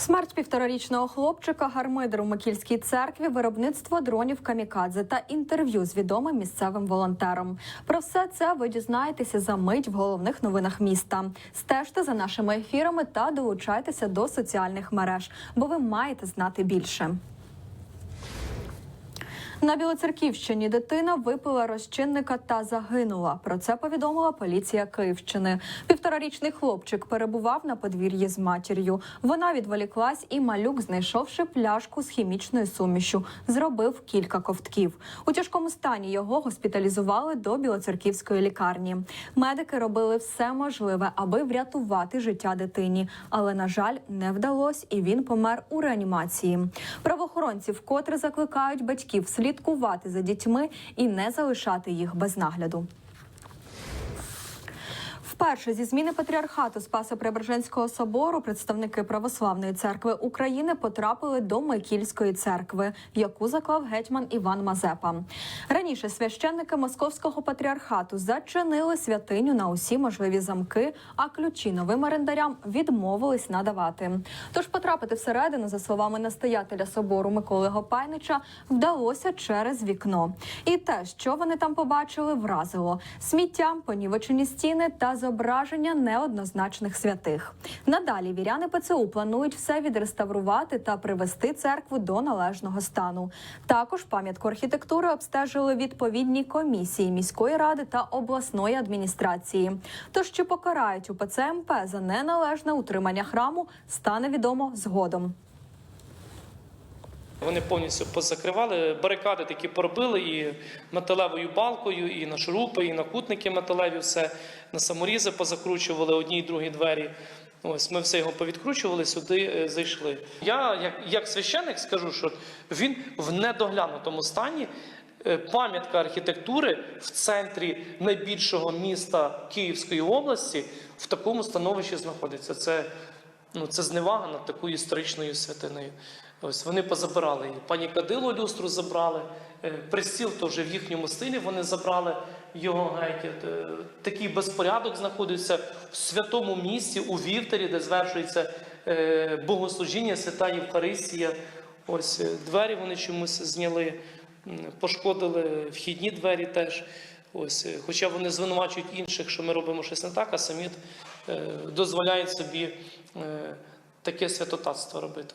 Смерть півторарічного хлопчика гармидер у Микільській церкві, виробництво дронів камікадзе та інтерв'ю з відомим місцевим волонтером. Про все це ви дізнаєтеся за мить в головних новинах міста. Стежте за нашими ефірами та долучайтеся до соціальних мереж, бо ви маєте знати більше. На Білоцерківщині дитина випила розчинника та загинула. Про це повідомила поліція Київщини. Півторарічний хлопчик перебував на подвір'ї з матір'ю. Вона відволіклась, і малюк, знайшовши пляшку з хімічною сумішю, зробив кілька ковтків. У тяжкому стані його госпіталізували до Білоцерківської лікарні. Медики робили все можливе, аби врятувати життя дитині, але на жаль, не вдалось, і він помер у реанімації. Правоохоронці вкотре закликають батьків слідкувати за дітьми і не залишати їх без нагляду. Вперше зі зміни патріархату Спасо-Преображенського собору представники Православної церкви України потрапили до Микільської церкви, яку заклав гетьман Іван Мазепа. Раніше священники Московського патріархату зачинили святиню на усі можливі замки, а ключі новим орендарям відмовились надавати. Тож потрапити всередину, за словами настоятеля собору Миколи Гопайнича, вдалося через вікно. І те, що вони там побачили, вразило сміття, понівечені стіни та зображення неоднозначних святих. Надалі віряни ПЦУ планують все відреставрувати та привести церкву до належного стану. Також пам'ятку архітектури обстежили відповідні комісії міської ради та обласної адміністрації. Тож чи покарають УПЦ МП за неналежне утримання храму, стане відомо згодом. Вони повністю позакривали, барикади такі поробили і металевою балкою, і на шурупи, і на кутники металеві, все на саморізи позакручували одні й другі двері. Ось ми все його повідкручували, сюди е, зайшли. Я, як, як священник, скажу, що він в недоглянутому стані. Е, Пам'ятка архітектури в центрі найбільшого міста Київської області в такому становищі знаходиться. Це ну, це зневага над такою історичною святиною. Ось вони позабирали її. Пані Кадило люстру забрали, е, престіл то вже в їхньому стилі вони забрали його геть. Е, Такий безпорядок знаходиться в святому місці у вівтарі, де звершується е, богослужіння, свята Євхаристія. Ось двері вони чомусь зняли, пошкодили вхідні двері теж. Ось, хоча вони звинувачують інших, що ми робимо щось не так, а самі дозволяють собі таке святотатство робити.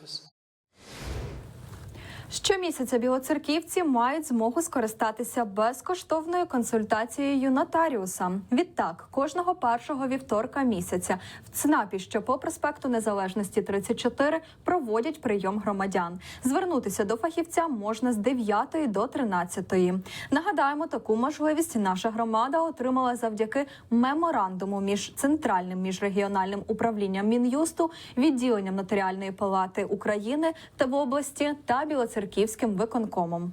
Щомісяця білоцерківці мають змогу скористатися безкоштовною консультацією нотаріуса. Відтак, кожного першого вівторка місяця в ЦНАПі, що по проспекту Незалежності 34, проводять прийом громадян. Звернутися до фахівця можна з 9 до 13. Нагадаємо, таку можливість наша громада отримала завдяки меморандуму між центральним міжрегіональним управлінням мін'юсту, відділенням нотаріальної палати України та в області та Білоцерківським виконкомом.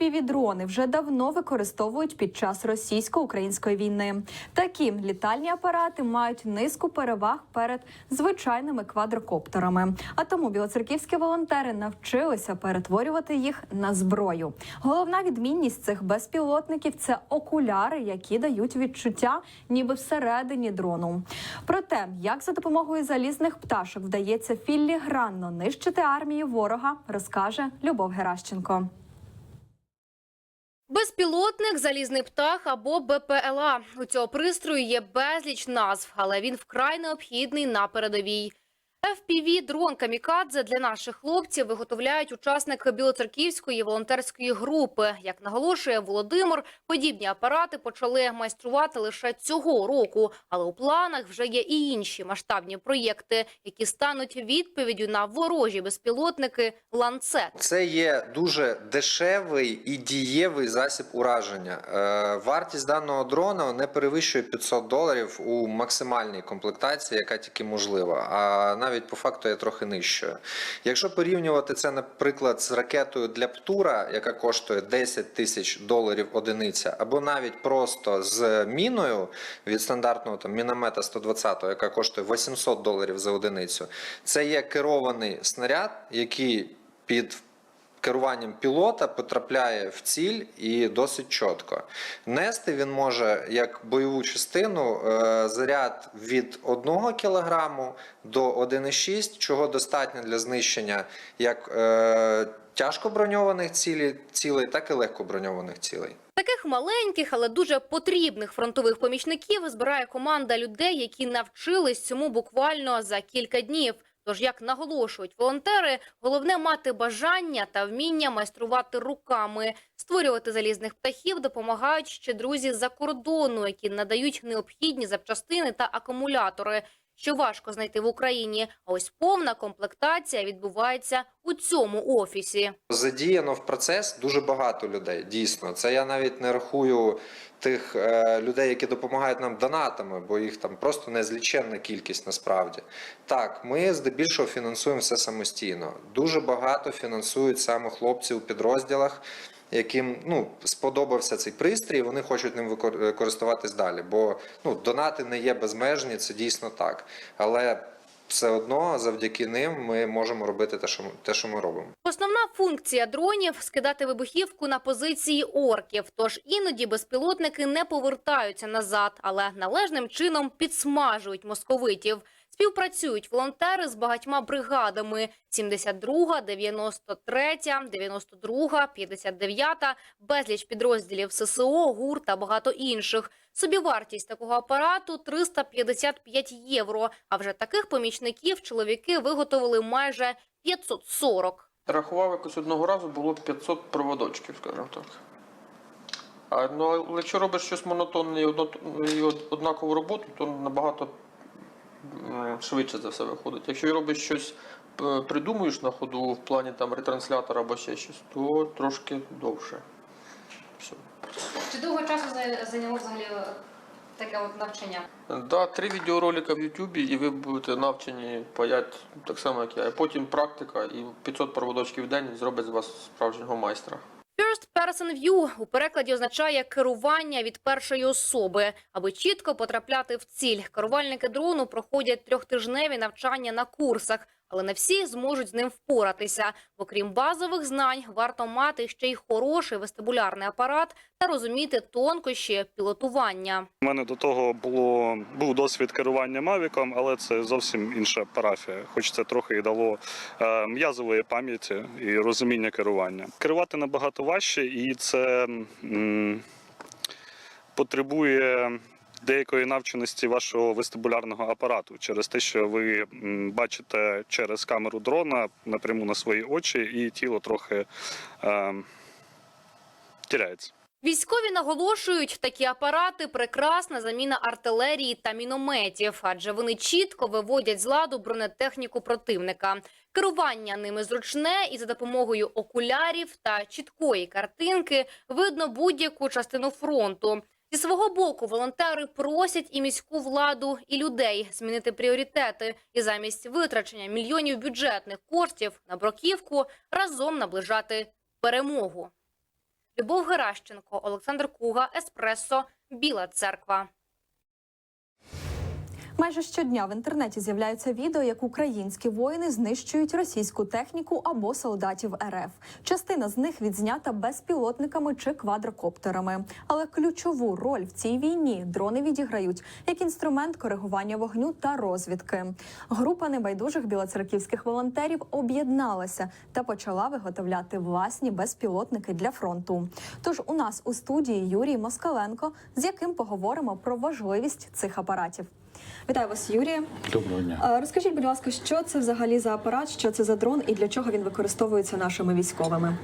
FPV-дрони вже давно використовують під час російсько-української війни. Такі літальні апарати мають низку переваг перед звичайними квадрокоптерами. А тому білоцерківські волонтери навчилися перетворювати їх на зброю. Головна відмінність цих безпілотників це окуляри, які дають відчуття, ніби всередині дрону. Про те, як за допомогою залізних пташок вдається філігранно нищити армію ворога, розкаже Любов Геращенко. Безпілотник, залізний птах або БПЛА. У цього пристрою є безліч назв, але він вкрай необхідний на передовій. FPV дрон камікадзе для наших хлопців виготовляють учасники білоцерківської волонтерської групи. Як наголошує Володимир, подібні апарати почали майструвати лише цього року, але у планах вже є і інші масштабні проєкти, які стануть відповіддю на ворожі безпілотники ланцет. Це є дуже дешевий і дієвий засіб ураження. Е, Вартість даного дрона не перевищує 500 доларів у максимальній комплектації, яка тільки можлива. А навіть по факту є трохи нижчою. Якщо порівнювати це, наприклад, з ракетою для Птура, яка коштує 10 тисяч доларів одиниця, або навіть просто з міною від стандартного там міномета 120, яка коштує 800 доларів за одиницю, це є керований снаряд, який під керуванням пілота потрапляє в ціль і досить чітко. Нести він може як бойову частину е, заряд від 1 кг до 1,6, чого достатньо для знищення як е, тяжко броньованих цілей, цілей, так і легко броньованих цілей. Таких маленьких, але дуже потрібних фронтових помічників збирає команда людей, які навчились цьому буквально за кілька днів. Тож, як наголошують волонтери, головне мати бажання та вміння майструвати руками. Створювати залізних птахів допомагають ще друзі з-за кордону, які надають необхідні запчастини та акумулятори, що важко знайти в Україні. А ось повна комплектація відбувається у цьому офісі. Задіяно в процес дуже багато людей. Дійсно, це я навіть не рахую тих е, людей, які допомагають нам донатами, бо їх там просто незліченна кількість насправді. Так, ми здебільшого фінансуємо все самостійно. Дуже багато фінансують саме хлопці у підрозділах. Яким ну сподобався цей пристрій, вони хочуть ним е, користуватись далі. Бо ну донати не є безмежні, це дійсно так. Але все одно завдяки ним ми можемо робити те, що те, що ми робимо. Основна функція дронів скидати вибухівку на позиції орків. Тож іноді безпілотники не повертаються назад, але належним чином підсмажують московитів. Співпрацюють волонтери з багатьма бригадами: 72, 93, 92, 59, безліч підрозділів ССО, ГУР та багато інших. Собівартість такого апарату 355 євро. А вже таких помічників чоловіки виготовили майже 540. Рахував якось одного разу було 500 проводочків, скажімо так. А, ну, якщо робиш щось монотонне і, однакову роботу, то набагато швидше за все виходить. Якщо робиш щось, п- придумуєш на ходу в плані там ретранслятора або ще щось, то трошки довше. Все. Чи довго часу зайняло взагалі таке от навчання? Да, три відеоролика в Ютубі, і ви будете навчені паять так само, як я. Потім практика, і 500 проводочків в день зробить з вас справжнього майстра. First person view у перекладі означає керування від першої особи. Аби чітко потрапляти в ціль, керувальники дрону проходять трьохтижневі навчання на курсах, але не всі зможуть з ним впоратися. Бо крім базових знань, варто мати ще й хороший вестибулярний апарат та розуміти тонкощі пілотування. У мене до того було був досвід керування Мавіком, але це зовсім інша парафія. Хоч це трохи і дало е, м'язової пам'яті і розуміння керування. Керувати набагато важче, і це м, потребує. Деякої навченості вашого вестибулярного апарату через те, що ви бачите через камеру дрона напряму на свої очі, і тіло трохи е, тіряється. Військові наголошують, такі апарати прекрасна заміна артилерії та мінометів, адже вони чітко виводять з ладу бронетехніку противника. Керування ними зручне, і за допомогою окулярів та чіткої картинки видно будь-яку частину фронту. Зі свого боку волонтери просять і міську владу, і людей змінити пріоритети і замість витрачення мільйонів бюджетних коштів на бруківку разом наближати перемогу. Любов Геращенко, Олександр Куга, Еспресо, Біла Церква. Майже щодня в інтернеті з'являються відео, як українські воїни знищують російську техніку або солдатів РФ. Частина з них відзнята безпілотниками чи квадрокоптерами. Але ключову роль в цій війні дрони відіграють як інструмент коригування вогню та розвідки. Група небайдужих білоцерківських волонтерів об'єдналася та почала виготовляти власні безпілотники для фронту. Тож у нас у студії Юрій Москаленко, з яким поговоримо про важливість цих апаратів. Вітаю вас, Юрія. Доброго дня. Розкажіть, будь ласка, що це взагалі за апарат, що це за дрон і для чого він використовується нашими військовими?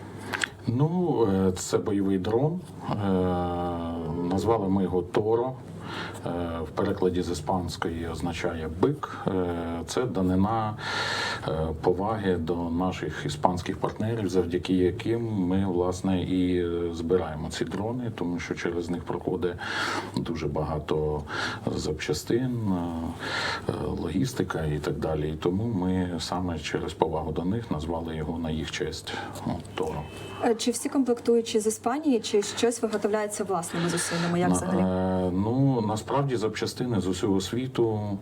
Ну, е, це бойовий дрон. Е, Назвали ми його Торо. Е, В перекладі з іспанської означає бик. Е, Це данина е, поваги до наших іспанських партнерів, завдяки яким ми власне і збираємо ці дрони, тому що через них проходить дуже багато запчастин, логістика і так далі. І тому ми саме через повагу до них назвали його на їх честь Торо. Чи всі комплектуючі з Іспанії, чи щось виготовляється власними зусиллями? Як взагалі? Ну насправді запчастини з усього світу.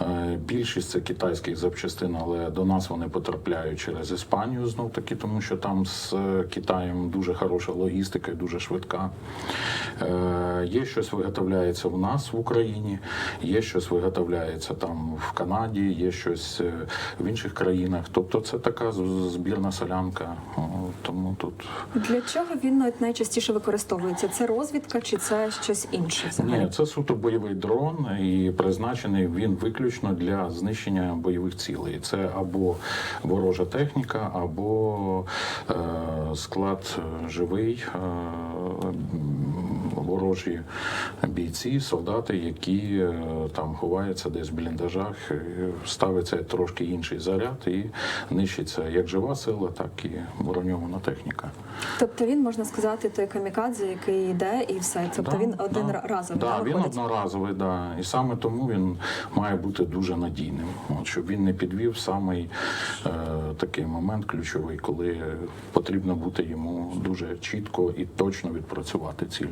Е, Більшість це китайських запчастин, але до нас вони потрапляють через Іспанію знов таки, тому що там з е, Китаєм дуже хороша логістика і дуже швидка. Е, Є щось виготовляється в нас в Україні, є щось виготовляється там в Канаді, є щось в інших країнах. Тобто це така збірна солянка. Тому тут Для чого він найчастіше використовується? Це розвідка чи це щось інше? Ні, це суто бойовий дрон, і призначений він виключно для знищення бойових цілей. Це або ворожа техніка, або е, склад е, живий, е, ворожі бійці, солдати, які е, там ховаються десь в бліндажах, ставиться трошки інший заряд і нищиться як жива сила, так і броньована техніка. Тобто він можна сказати той камікадзе, який йде і все. Тобто Да, він один да. разовий Да, він виходить? одноразовий, да. І саме тому він має бути дуже надійним. От, щоб він не підвів самий е, такий момент ключовий, коли потрібно бути йому дуже чітко і точно відпрацювати ціль.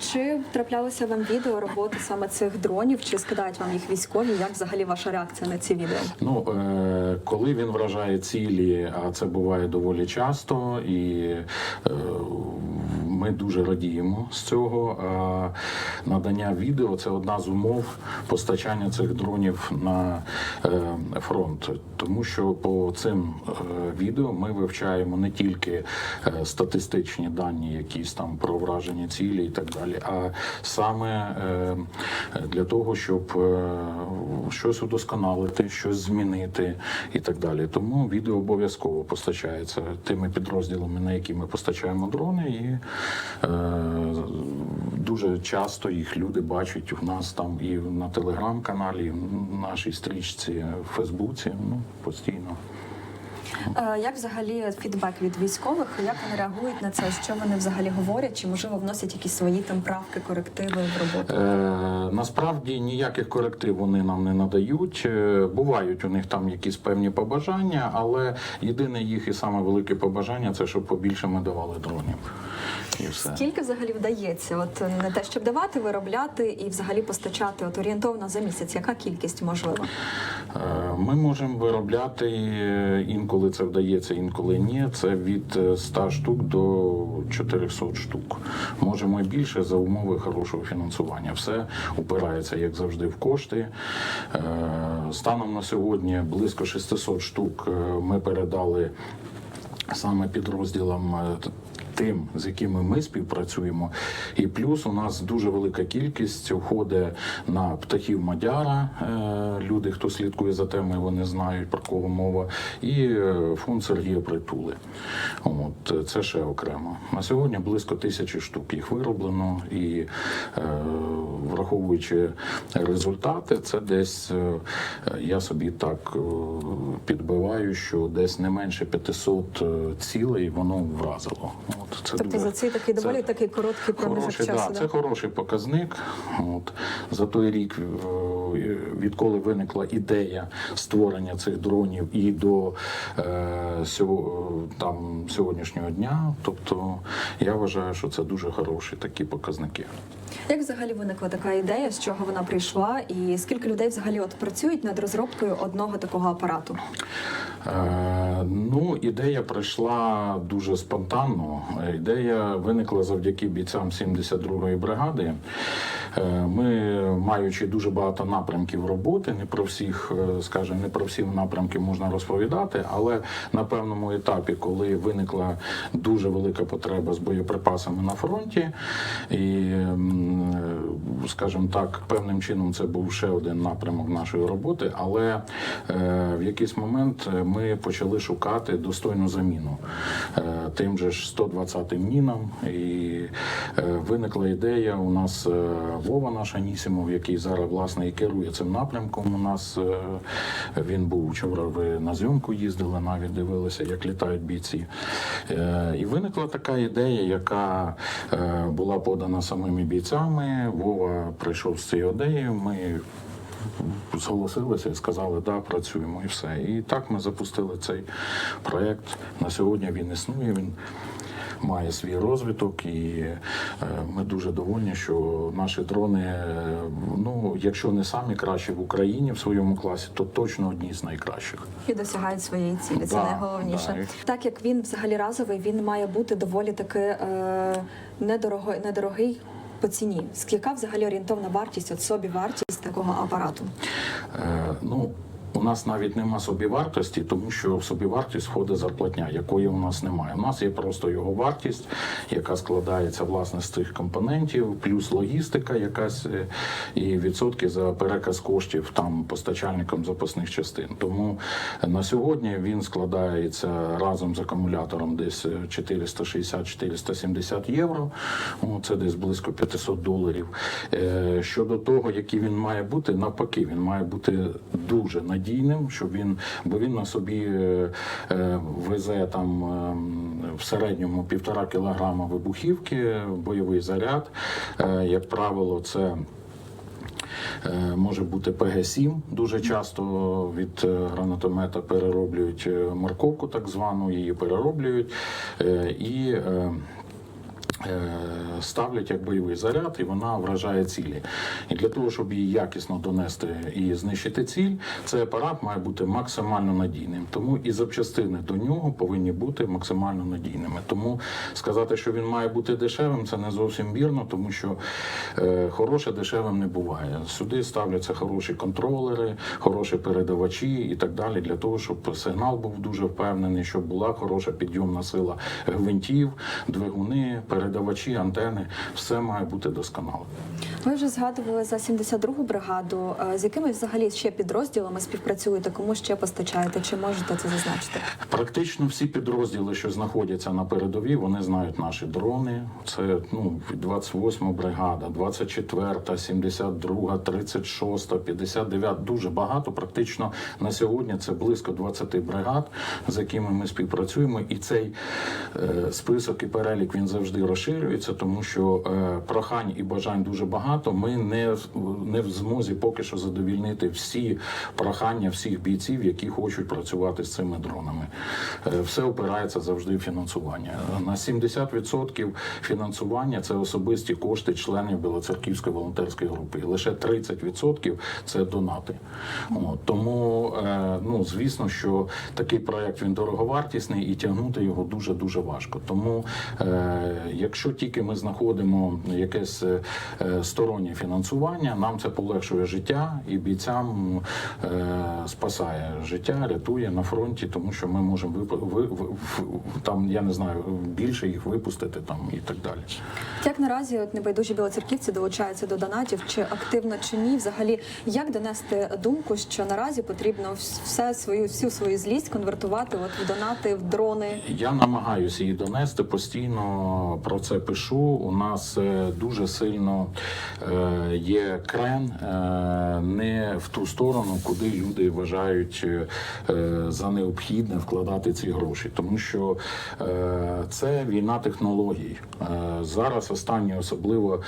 Чи траплялося вам відео роботи саме цих дронів? Чи скидають вам їх військові? Як взагалі ваша реакція на ці відео? Ну, е, коли він вражає цілі, а це буває доволі часто, і е, ми дуже радіємо з цього. Надання відео це одна з умов постачання цих дронів на е, фронт. Тому що по цим е, відео ми вивчаємо не тільки е, статистичні дані, якісь там про враження цілі і так далі, а саме для того, щоб щось удосконалити, щось змінити і так далі. Тому відео обов'язково постачається тими підрозділами, на які ми постачаємо дрони, і дуже часто їх люди бачать у нас там і на телеграм-каналі, і в нашій стрічці в Фейсбуці. Ну постійно. Е, Як взагалі фідбек від військових? Як вони реагують на це? Що вони взагалі говорять? Чи можливо вносять якісь свої там правки, корективи в роботу? Е, насправді ніяких коректив вони нам не надають. Е, Бувають у них там якісь певні побажання, але єдине їх і саме велике побажання це щоб побільше ми давали дронів. І все. Скільки взагалі вдається? От не те, щоб давати, виробляти і взагалі постачати от орієнтовно за місяць. Яка кількість можлива? Е, Ми можемо виробляти е, інколи це вдається, інколи ні. Це від е, 100 штук до 400 штук. Можемо більше за умови хорошого фінансування. Все упирається, як завжди, в кошти. Е, Станом на сьогодні близько 600 штук е, ми передали саме підрозділам. Тим, з якими ми співпрацюємо, і плюс у нас дуже велика кількість входить на птахів Мадяра. е, Люди, хто слідкує за темою, вони знають про кого мова, і е, фонд Сергія Притули. От це ще окремо. На сьогодні близько тисячі штук їх вироблено, і е, враховуючи результати, це десь я собі так підбиваю, що десь не менше 500 е, цілей воно вразило. От це Тобто за цей такий це доволі такий короткий проміжок часу. да, да? це хороший показник. От за той рік, е, відколи виникла ідея створення цих дронів, і до е, сього, там сьогоднішнього дня. Тобто я вважаю, що це дуже хороші такі показники. Як взагалі виникла така ідея, з чого вона прийшла, і скільки людей взагалі от працюють над розробкою одного такого апарату? Е, ну, ідея прийшла дуже спонтанно. Ідея виникла завдяки бійцям 72-ї бригади. Е, Ми, маючи дуже багато напрямків роботи, не про всіх, е, скажімо, не про всі напрямки можна розповідати, але на певному етапі, коли виникла дуже велика потреба з боєприпасами на фронті, і, скажімо так, певним чином це був ще один напрямок нашої роботи, але е, в якийсь момент е, ми почали шукати достойну заміну е, тим же ж 120-м мінам. І е, виникла ідея. У нас е, Вова наш Анісімов, який зараз власне і керує цим напрямком. У нас е, він був вчора. Ви на зйомку їздили, навіть дивилися, як літають бійці. Е, І виникла така ідея, яка е, була подана самими бійцями. Вова прийшов з цією ідеєю. Ми зголосилися і сказали, да, працюємо і все. І так ми запустили цей проєкт. На сьогодні він існує. Він має свій розвиток, і е, ми дуже довольні, що наші дрони, е, ну якщо не самі кращі в Україні в своєму класі, то точно одні з найкращих. І досягають своєї цілі. Це Да, найголовніше. да. Так як він взагалі разовий, він має бути доволі таки е, недорого, недорогий по ціні. Яка взагалі орієнтовна вартість, от собі вартість такого апарату? Е, ну, у нас навіть нема собівартості, тому що в собівартість входить зарплатня, якої у нас немає. У нас є просто його вартість, яка складається власне з цих компонентів, плюс логістика, якась е, і відсотки за переказ коштів там постачальникам запасних частин. Тому на сьогодні він складається разом з акумулятором десь 460-470 євро. Це десь близько 500 доларів. Е, Щодо того, який він має бути, навпаки, він має бути дуже надійним, щоб він, бо він на собі е, е, везе там е, в середньому півтора кілограма вибухівки, бойовий заряд. Е, Як правило, це Може бути ПГ-7. Дуже часто від гранатомета перероблюють морковку, так звану, її перероблюють і. Е, Ставлять як бойовий заряд, і вона вражає цілі. І для того, щоб її якісно донести і знищити ціль, цей апарат має бути максимально надійним. Тому і запчастини до нього повинні бути максимально надійними. Тому сказати, що він має бути дешевим, це не зовсім вірно, тому що е, хороше дешевим не буває. Сюди ставляться хороші контролери, хороші передавачі і так далі, для того, щоб сигнал був дуже впевнений, щоб була хороша підйомна сила гвинтів, двигуни, передавачі, антени. Все має бути досконало. Ви вже згадували за 72-гу бригаду. Е, З якими взагалі ще підрозділами співпрацюєте? Кому ще постачаєте? Чи можете це зазначити? Практично всі підрозділи, що знаходяться на передовій, вони знають наші дрони. Це ну 28 бригада, 24, 72, 36, 59. Дуже багато. Практично на сьогодні це близько 20 бригад, з якими ми співпрацюємо. І цей е, список і перелік він завжди розширюється, тому що е, прохань і бажань дуже багато. Ми не, не в змозі поки що задовільнити всі прохання всіх бійців, які хочуть працювати з цими дронами. Е, Все опирається завжди в фінансування. На 70% фінансування це особисті кошти членів Білоцерківської волонтерської групи. Лише 30% це донати. От, тому, е, ну звісно, що такий проект він дороговартісний і тягнути його дуже дуже важко. Тому, е, якщо тільки ми знаходимо якесь е, стороннє фінансування, нам це полегшує життя і бійцям е, спасає життя, рятує на фронті, тому що ми можемо там, я не знаю, більше їх випустити там і так далі. Як наразі от небайдужі білоцерківці долучаються до донатів, чи активно чи ні? Взагалі, як донести думку, що наразі потрібно все свою всю свою злість конвертувати от в донати, в дрони? Я намагаюся її донести постійно про це пишу. У нас е, дуже сильно е, є крен е, не в ту сторону, куди люди вважають за необхідне вкладати ці гроші, тому що це війна технологій. Зараз останні особливо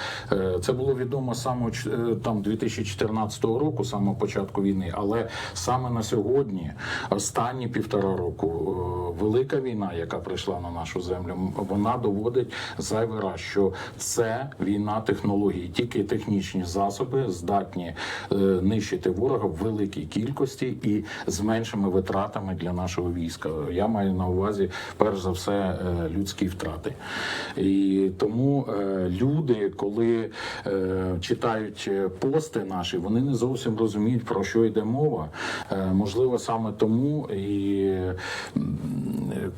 це було відомо з самого ч- е, там 2014 року, самого початку війни, але саме на сьогодні, останні півтора року, велика війна, яка прийшла на нашу землю, вона доводить зайвий раз, що це війна технологій. Тільки технічні засоби здатні е, нищити ворога в великій кількості і з меншими витратами для нашого війська. Я маю на увазі перш за все е, людські втрати. І тому е, люди, коли читають пости наші, вони не зовсім розуміють про що йде мова. Можливо, саме тому і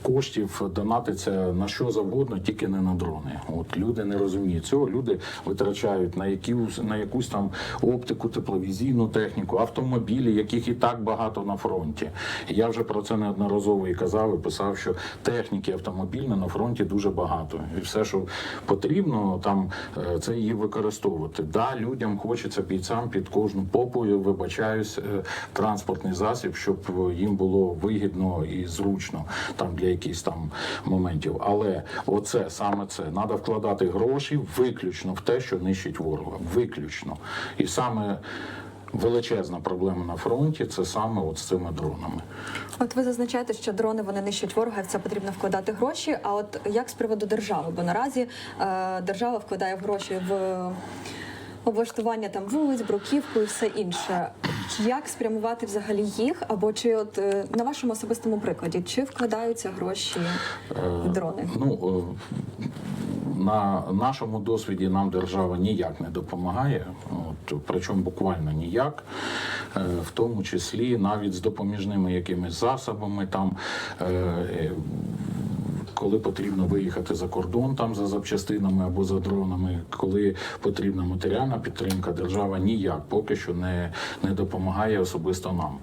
коштів донатиться на що завгодно, тільки не на дрони. От люди не розуміють цього. Люди витрачають на якусь на якусь там оптику, тепловізійну техніку, автомобілі, яких і так багато на фронті. Я вже про це неодноразово і казав, і писав, що техніки автомобільної на фронті дуже багато, і все, що потрібно, там е, це її використовувати. Да, людям хочеться бійцям під кожну попу, вибачаюсь, е, транспортний засіб, щоб їм було вигідно і зручно там для якихось там моментів. Але оце саме це треба вкладати гроші виключно в те, що нищить ворога. Виключно. І саме величезна проблема на фронті це саме от з цими дронами. От ви зазначаєте, що дрони вони нищать ворога, і в це потрібно вкладати гроші. А от як з приводу держави? Бо наразі е, держава вкладає гроші в облаштування там вулиць, бруківку і все інше. Як спрямувати взагалі їх? Або чи от е, на вашому особистому прикладі, чи вкладаються гроші в дрони? Ну е, на нашому досвіді нам держава ніяк не допомагає, от, причому буквально ніяк, Е, в тому числі навіть з допоміжними якимись засобами там. Коли потрібно виїхати за кордон там за запчастинами або за дронами, коли потрібна матеріальна підтримка, держава ніяк поки що не, не допомагає особисто нам.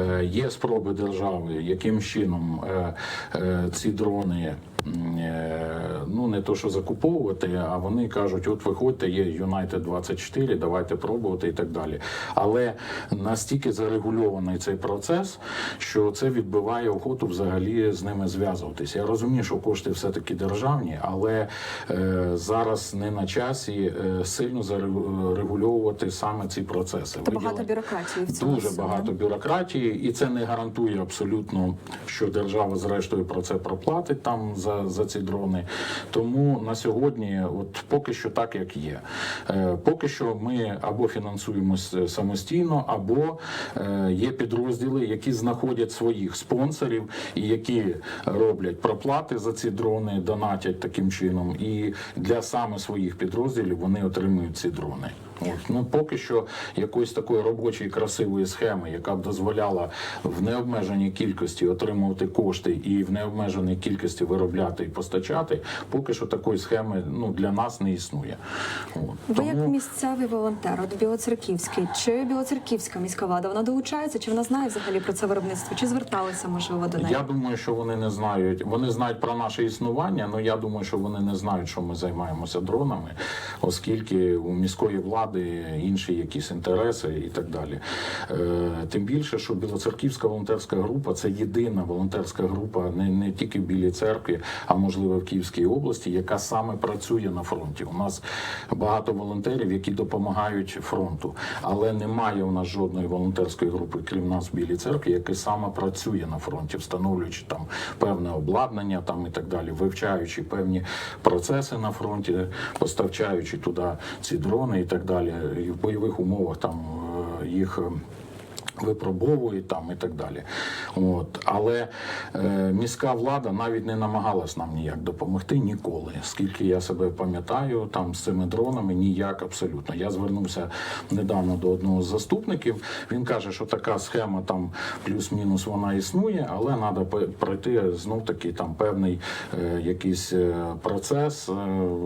Е, є спроби держави, яким чином е, е, ці дрони ну не то, що закуповувати, а вони кажуть: от виходьте, є United 24, давайте пробувати і так далі. Але настільки зарегульований цей процес, що це відбиває охоту взагалі з ними зв'язуватися. Я розумію, що кошти все-таки державні, але е, зараз не на часі е, сильно зарегульовувати саме ці процеси. То багато бюрократії в цьому Дуже всьому. багато бюрократії, і це не гарантує абсолютно, що держава зрештою про це проплатить там за, за ці дрони. Тому на сьогодні, от поки що так, як є. Е, поки що ми або фінансуємося самостійно, або е, є підрозділи, які знаходять своїх спонсорів і які роблять проплати за ці дрони, донатять таким чином. І для саме своїх підрозділів вони отримують ці дрони. От. Ну поки що якоїсь такої робочої красивої схеми, яка б дозволяла в необмеженій кількості отримувати кошти і в необмеженій кількості виробляти і постачати, поки що такої схеми ну для нас не існує. От. Ви як місцевий волонтер, от Білоцерківський, чи Білоцерківська міська влада вона долучається, чи вона знає взагалі про це виробництво, чи зверталися можливо до неї? Я думаю, що вони не знають. Вони знають про наше існування, але я думаю, що вони не знають, що ми займаємося дронами, оскільки у міської влади інші якісь інтереси і так далі. Е, Тим більше, що Білоцерківська волонтерська група це єдина волонтерська група не, не тільки в Білій церкві, а можливо в Київській області, яка саме працює на фронті. У нас багато волонтерів, які допомагають фронту, але немає у нас жодної волонтерської групи, крім нас в Білій церкві, яка саме працює на фронті, встановлюючи там певне обладнання, там і так далі, вивчаючи певні процеси на фронті, поставчаючи туди ці дрони і так далі, і в бойових умовах там е, їх. Випробовують там і так далі. От. Але е, міська влада навіть не намагалась нам ніяк допомогти ніколи. Скільки я себе пам'ятаю, там з цими дронами ніяк абсолютно. Я звернувся недавно до одного з заступників. Він каже, що така схема там плюс-мінус вона існує, але треба пройти знов таки там певний е, якийсь е, процес. Е,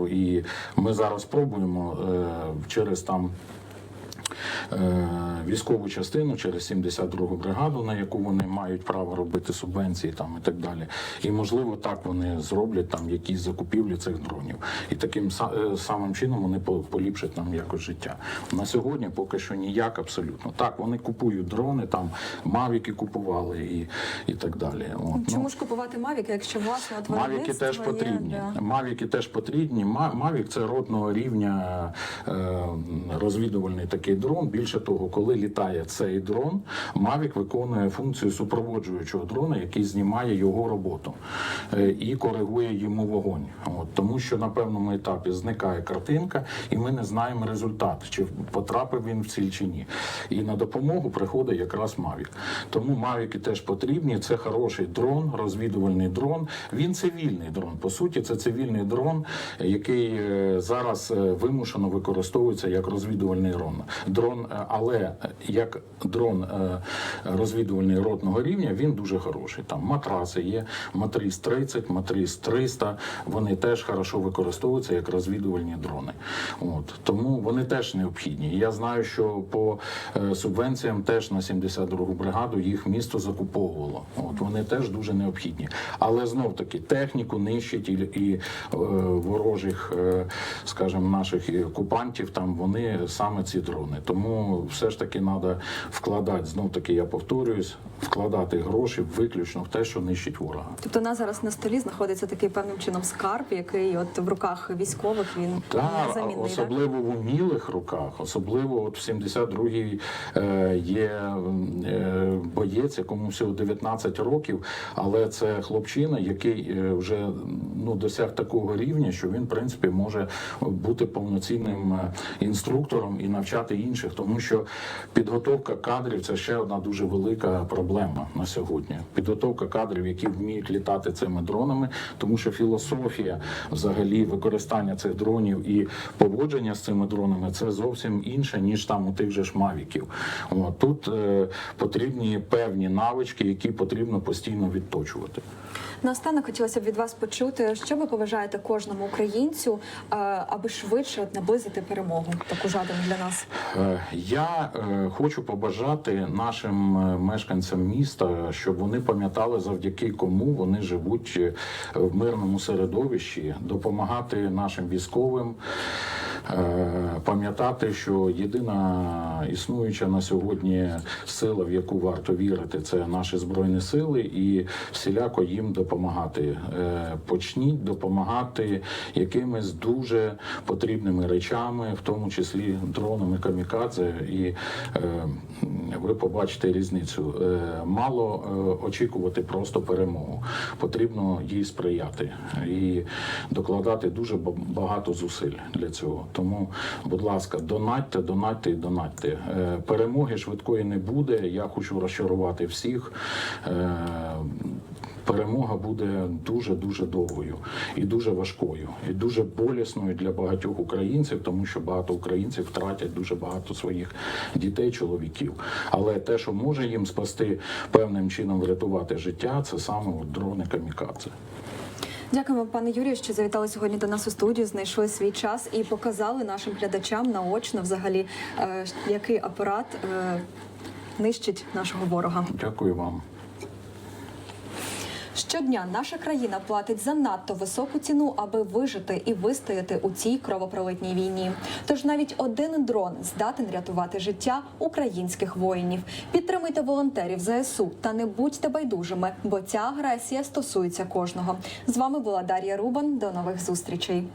і ми зараз пробуємо е, через там військову частину через 72-гу бригаду, на яку вони мають право робити субвенції там і так далі. І можливо так вони зроблять там якісь закупівлі цих дронів. І таким е, самим чином вони поліпшать нам якось життя. На сьогодні поки що ніяк абсолютно. Так, вони купують дрони, там мавіки купували і, і так далі. От, Чому ж купувати Мавіки, якщо власне от Мавіки теж є потрібні. для- Мавіки теж потрібні. Мавік це родного рівня е, розвідувальний такий дрон. Більше того, коли літає цей дрон, Мавік виконує функцію супроводжуючого дрона, який знімає його роботу е, і коригує йому вогонь. От, тому що на певному етапі зникає картинка, і ми не знаємо результат, чи потрапив він в ціль чи ні. І на допомогу приходить якраз Мавік. Тому Мавіки теж потрібні. Це хороший дрон, розвідувальний дрон. Він цивільний дрон. По суті, це цивільний дрон, який е, зараз е, вимушено використовується як розвідувальний дрон. Дрон, е, але як дрон е, розвідувальний ротного рівня, він дуже хороший. Там матраси є, матріс 30, матріс 300. Вони теж хорошо використовуються як розвідувальні дрони. От тому вони теж необхідні. Я знаю, що по е, субвенціям теж на 72-гу бригаду їх місто закуповувало. От вони теж дуже необхідні. Але знов таки техніку нищать і, і е, ворожих, е, скажімо, наших окупантів. Там вони саме ці дрони. Тому все ж таки треба вкладати, знов таки я повторююсь, вкладати гроші виключно в те, що нищить ворога. Тобто у нас зараз на столі знаходиться такий певним чином скарб, який от в руках військових він Так, незамінний. так? особливо в умілих руках, особливо от в 72-й е, є е, боєць, якому всього 19 років, але це хлопчина, який е, вже ну, досяг такого рівня, що він, в принципі, може бути повноцінним е, інструктором і навчати інших, тому що підготовка кадрів це ще одна дуже велика проблема на сьогодні. Підготовка кадрів, які вміють літати цими дронами, тому що філософія взагалі використання цих дронів і поводження з цими дронами це зовсім інше, ніж там у тих же ж мавіків. От, тут е, потрібні певні навички, які потрібно постійно відточувати. Наостанок хотілося б від вас почути, що ви побажаєте кожному українцю, е, аби швидше наблизити перемогу, таку жадану для нас. Е, Я е, хочу побажати нашим е, мешканцям міста, щоб вони пам'ятали, завдяки кому вони живуть в мирному середовищі, допомагати нашим військовим. Пам'ятати, що єдина існуюча на сьогодні сила, в яку варто вірити, це наші збройні сили, і всіляко їм допомагати. Почніть допомагати якимись дуже потрібними речами, в тому числі дронами камікадзе, і е, ви побачите різницю. Е, мало е, очікувати просто перемогу. Потрібно їй сприяти і докладати дуже багато зусиль для цього. Тому, будь ласка, донатьте, донатьте і донатьте. Перемоги швидкої не буде. Я хочу розчарувати всіх. Перемога буде дуже дуже довгою і дуже важкою, і дуже болісною для багатьох українців, тому що багато українців втратять дуже багато своїх дітей, чоловіків. Але те, що може їм спасти певним чином врятувати життя, це саме от дрони камікадзе. Дякуємо, пане Юрію, що завітали сьогодні до нас у студію, знайшли свій час і показали нашим глядачам наочно, взагалі, е, який апарат е, нищить нашого ворога. Дякую вам. Щодня наша країна платить занадто високу ціну, аби вижити і вистояти у цій кровопролитній війні. Тож навіть один дрон здатен рятувати життя українських воїнів. Підтримуйте волонтерів ЗСУ та не будьте байдужими, бо ця агресія стосується кожного. З вами була Дар'я Рубан. До нових зустрічей.